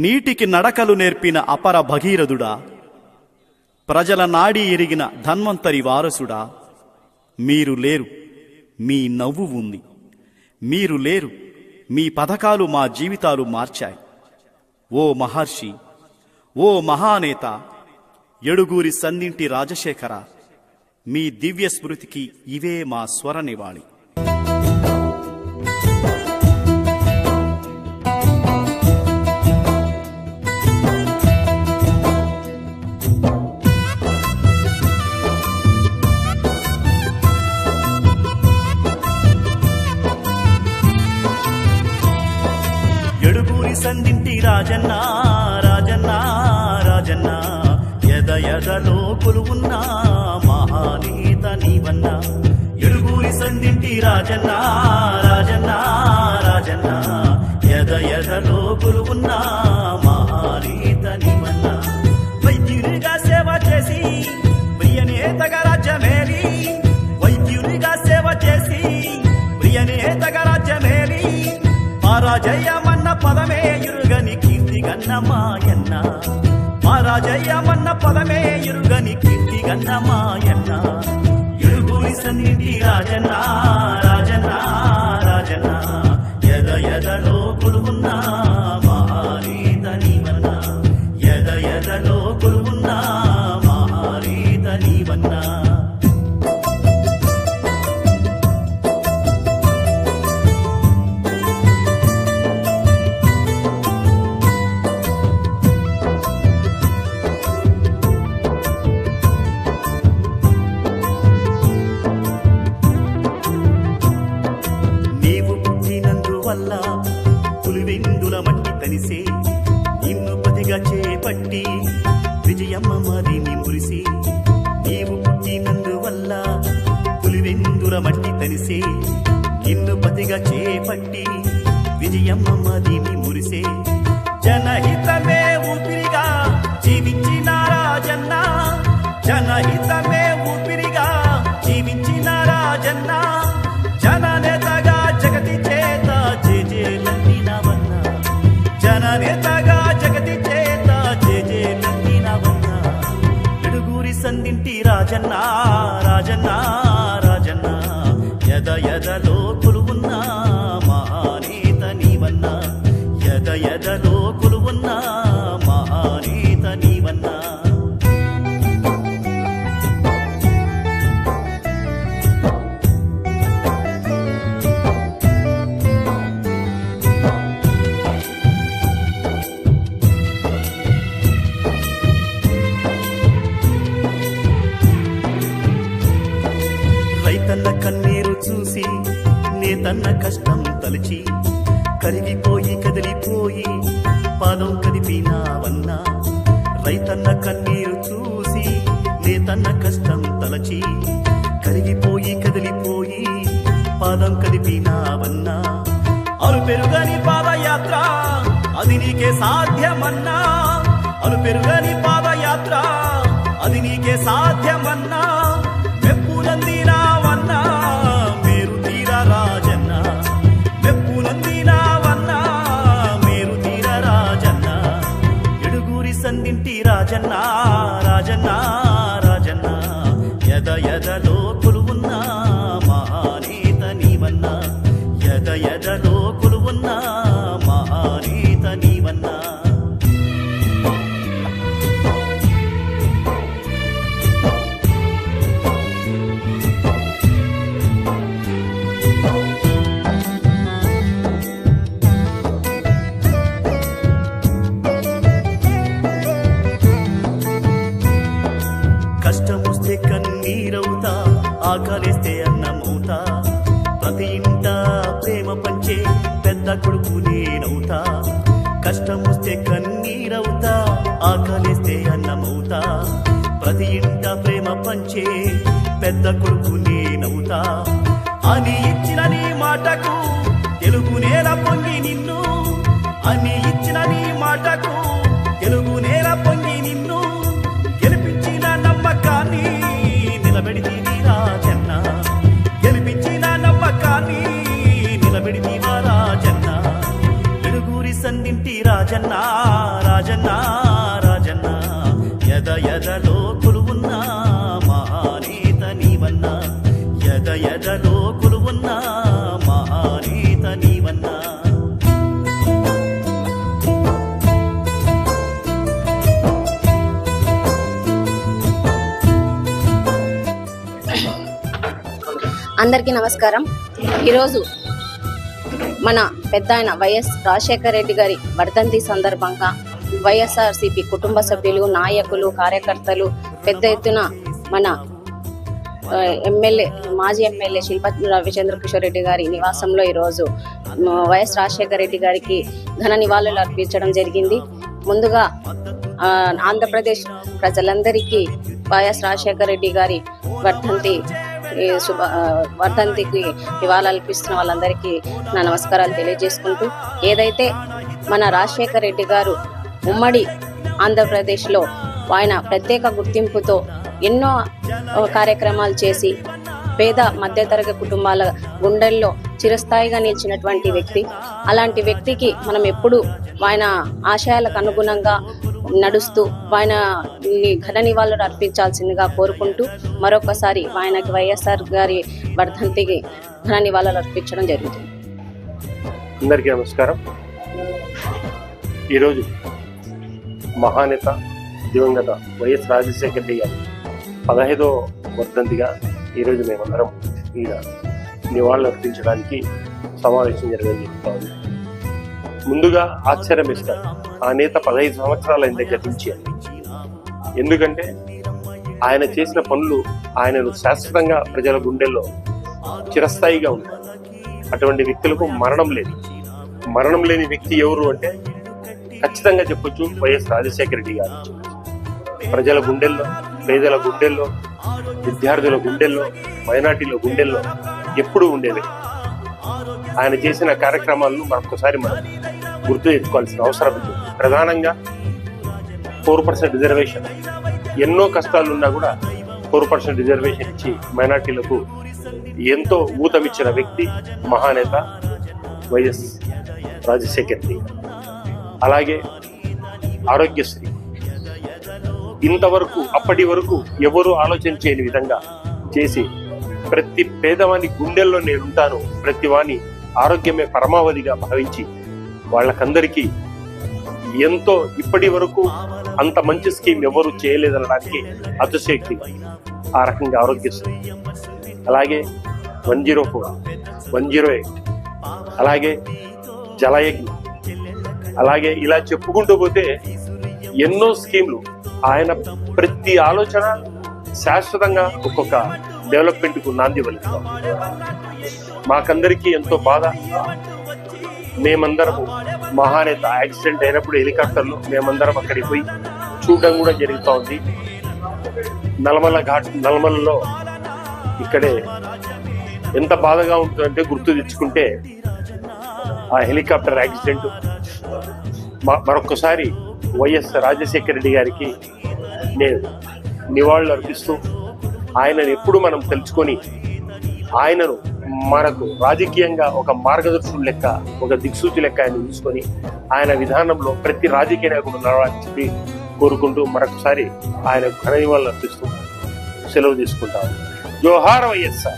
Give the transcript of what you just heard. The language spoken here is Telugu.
నీటికి నడకలు నేర్పిన అపర భగీరథుడా ప్రజల నాడి ఎరిగిన ధన్వంతరి వారసుడా మీరు లేరు మీ నవ్వు ఉంది. మీరు లేరు మీ పథకాలు మా జీవితాలు మార్చాయి. ఓ మహర్షి ఓ మహానేత ఎడుగూరి సన్నింటి రాజశేఖర మీ దివ్య స్మృతికి ఇవే మా స్వర నివాళి రాజన్న రాజన్న రాజన్న. ఎద ఎదలో కొలువున్న మహానీత నీవన్న. ఎడుగూరి సందింటి రాజన్న రాజన్న రాజన్న. ఎద ఎదలో కొలువున్న మహానీత నీవన్న. వైద్యునిగా సేవ చేసి ప్రియనేతగా రాజ్యమేలి. వైద్యునిగా సేవ చేసి ప్రియనేతగా రాజ్యమేలి. పరాజయమన్న పదమే ఎరుగని కీర్తి గన్న మాయన్న పరాజయమన్న పదమే ఇరుగని కీర్తి గన్న మాయన్న ఎరుగురి సన్నిధి రాజన్న. వల్ల పులివెందుల మట్టి తలిసే నిన్ను పదిగా చేపట్టి విజయమ్మ మదిని మురిసి. నీవు పుట్టినందువల్ల పులివెందుల మట్టి తనిసే నిన్ను పదిగా చేపట్టి విజయమ్మ మదిని మురిసే. జనహితమే జననేతగా జగతి చేత జేజేలందినవన్న ఎడుగూరి సందింటి రాజన్న రాజన్నా. రైతన్న కన్నీరు చూసి నేతన్న కష్టం తలచి కరిగిపోయి కదిలిపోయి పాదం కదిపినావన్నా. రైతన్న కన్నీరు చూసి నేతన్న కష్టం తలచి కరిగిపోయి కదిలిపోయి పాదం కదిపినావన్నా. అరు పెరుగని పాదయాత్ర అది నీకే సాధ్యమన్నా. అరు పెరుగని పాదయాత్ర అది నీకే సాధ్యమన్నా. పెద్ద కొడుకు నేనవుతా. కష్టమొస్తే కన్నీరవుతా ఆకలిస్తే అన్నమవుతా. ప్రతి ఇంట ప్రేమ పంచే పెద్ద కొడుకు నేనవుతా. అని ఇచ్చిన నీ మాటకు తెలుగు నేల పొంగి నిన్ను. అని ఇచ్చిన నీ మాటకు రాజన్న ఎడుగూరి యద రాజన్న రాజన్న రాజన్న ఎద ఎదలో యద మహానేత నీవన్నా ఎద ఎదలో కొలువున్న మహానేత నీవన్నా. అందరికీ నమస్కారం. ఈరోజు మన పెద్ద ఆయన వైఎస్ రాజశేఖర రెడ్డి గారి వర్ధంతి సందర్భంగా వైఎస్ఆర్సీపీ కుటుంబ సభ్యులు నాయకులు కార్యకర్తలు పెద్ద ఎత్తున మన ఎమ్మెల్యే మాజీ ఎమ్మెల్యే శిల్ప రవిచంద్ర కిషోర్ రెడ్డి గారి నివాసంలో ఈరోజు వైఎస్ రాజశేఖర రెడ్డి గారికి ఘన నివాళులు అర్పించడం జరిగింది. ముందుగా ఆంధ్రప్రదేశ్ ప్రజలందరికీ వైఎస్ రాజశేఖర రెడ్డి గారి వర్ధంతి ఈ శుభ వర్ధంతికి నివాళులు అర్పిస్తున్న వాళ్ళందరికీ నా నమస్కారాలు తెలియజేసుకుంటూ ఏదైతే మన రాజశేఖర్ రెడ్డి గారు ఉమ్మడి ఆంధ్రప్రదేశ్లో ఆయన ప్రత్యేక గుర్తింపుతో ఎన్నో కార్యక్రమాలు చేసి పేద మధ్యతరగతి కుటుంబాల గుండెల్లో చిరస్థాయిగా నిలిచినటువంటి వ్యక్తి. అలాంటి వ్యక్తికి మనం ఎప్పుడు ఆయన ఆశయాలకు అనుగుణంగా నడుస్తూ ఆయన ఈ ఘన నివాళులు అర్పించాల్సిందిగా కోరుకుంటూ మరొకసారి ఆయనకి వైఎస్ఆర్ గారి వర్ధంతికి ఘన నివాళులు అర్పించడం జరుగుతుంది. అందరికీ నమస్కారం. ఈరోజు మహానేత దివంగత వైఎస్ రాజశేఖర రెడ్డి గారి పదహైదో వర్ధంతిగా ఈరోజు మేమందరం ఈయన నివాళులు అర్పించడానికి సమావేశం జరగడం జరుగుతుంది. ముందుగా ఆశ్చర్యం ఇస్తారు ఆ నేత పదహైదు సంవత్సరాల ఆయన దగ్గర నుంచి అని. ఎందుకంటే ఆయన చేసిన పనులు ఆయనను శాశ్వతంగా ప్రజల గుండెల్లో చిరస్థాయిగా ఉంటాయి. అటువంటి వ్యక్తులకు మరణం లేదు. మరణం లేని వ్యక్తి ఎవరు అంటే ఖచ్చితంగా చెప్పొచ్చు వైఎస్ రాజశేఖర రెడ్డి గారు. ప్రజల గుండెల్లో పేదల గుండెల్లో విద్యార్థుల గుండెల్లో మైనార్టీల గుండెల్లో ఎప్పుడూ ఉండేది ఆయన చేసిన కార్యక్రమాలను మరొకసారి మనం గుర్తు తెచ్చుకోవాల్సిన అవసరం ఉంది. ప్రధానంగా ఫోర్ పర్సెంట్ రిజర్వేషన్. ఎన్నో కష్టాలు ఉన్నా కూడా ఫోర్ పర్సెంట్ రిజర్వేషన్ ఇచ్చి మైనార్టీలకు ఎంతో ఊతమిచ్చిన వ్యక్తి మహానేత వైఎస్ రాజశేఖర్ రెడ్డి. అలాగే ఆరోగ్యశ్రీ. ఇంతవరకు అప్పటి వరకు ఎవరు ఆలోచన చేయని విధంగా చేసి ప్రతి పేదవాని గుండెల్లో నేనుంటాను. ప్రతి వాని ఆరోగ్యమే పరమావధిగా భావించి వాళ్ళకందరికీ ఎంతో ఇప్పటి వరకు అంత మంచి స్కీమ్ ఎవరు చేయలేదనడానికి అతిశక్తి ఆ రకంగా ఆరోగ్యశ్రీ అలాగే one zero four one zero eight అలాగే జలయజ్ఞ అలాగే ఇలా చెప్పుకుంటూ పోతే ఎన్నో స్కీమ్లు. ఆయన ప్రతి ఆలోచన శాశ్వతంగా ఒక్కొక్క డెవలప్మెంట్కు నాంది పలుకుతాం మాకందరికీ ఎంతో బాధ. మేమందరము మహానేత యాక్సిడెంట్ అయినప్పుడు హెలికాప్టర్లో మేమందరం అక్కడికి పోయి చూడడం కూడా జరుగుతూ ఉంది. నల్మల ఘాట్ నల్మలలో ఇక్కడే ఎంత బాధగా ఉంటుందంటే గుర్తు తెచ్చుకుంటే ఆ హెలికాప్టర్ యాక్సిడెంట్. మరొకసారి వైఎస్ రాజశేఖర రెడ్డి గారికి నేను నివాళులు అర్పిస్తూ ఆయనను ఎప్పుడు మనం తెలుసుకొని ఆయనను మనకు రాజకీయంగా ఒక మార్గదర్శుడు లెక్క ఒక దిక్సూచి లెక్క ఆయన తీసుకొని ఆయన విధానంలో ప్రతి రాజకీయ నాయకుడు నడవాలని చెప్పి కోరుకుంటూ మరొకసారి ఆయన ఘన నివాళులు అర్పిస్తూ సెలవు తీసుకుంటాము జోహార్ వైఎస్ఆర్.